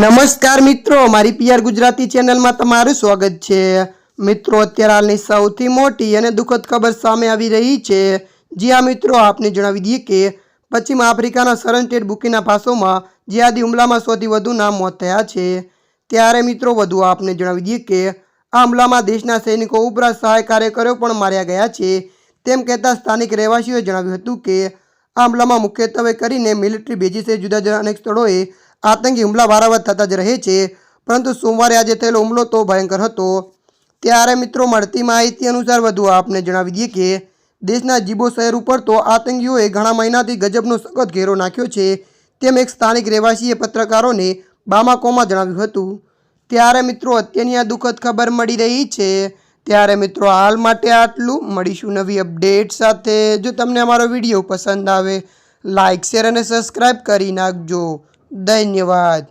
નમસ્કાર મિત્રો, મારી પીઆર ગુજરાતી ચેનલમાં તમારું સ્વાગત છે. મિત્રો, અત્યારે હાલની સૌથી મોટી અને દુઃખદ ખબર સામે આવી રહી છે. જી આ મિત્રો, આપને જણાવી દઈએ કે પશ્ચિમ આફ્રિકાના સરન બુકીના ફાસોમાં જિહાદી હુમલામાં સૌથી વધુ નામ મોત થયા છે. ત્યારે, મિત્રો, વધુ આપને જણાવી દઈએ કે આ હુમલામાં દેશના સૈનિકો ઉપરાંત સહાય કાર્યકરો પણ માર્યા ગયા છે. તેમ કહેતા સ્થાનિક રહેવાસીઓએ જણાવ્યું હતું કે આ હુમલામાં મુખ્યત્વે કરીને મિલિટરી બેઝીસે જુદા જુદા અનેક સ્થળોએ આતંકી હુમલા વારંવાર થતા જ રહે છે. પરંતુ સોમવારે આજે થયેલો હુમલો તો ભયંકર હતો. ત્યારે મિત્રો, મળતી માહિતી અનુસાર વધુ આપને જણાવી દઈએ કે, દેશના જીબો શહેર ઉપર તો આતંકીઓએ ઘણા મહિનાથી ગજબનો સખત ઘેરો નાખ્યો છે. તેમ એક સ્થાનિક રહેવાસીએ પત્રકારોને બામાકોમાં જણાવ્યું હતું. ત્યારે મિત્રો, અત્યારની આ દુઃખદ ખબર મળી રહી છે. ત્યારે મિત્રો, હાલ માટે આટલું. મળીશું નવી અપડેટ સાથે. જો તમને અમારો વીડિયો પસંદ આવે લાઇક શેર અને સબસ્ક્રાઈબ કરી નાખજો. धन्यवाद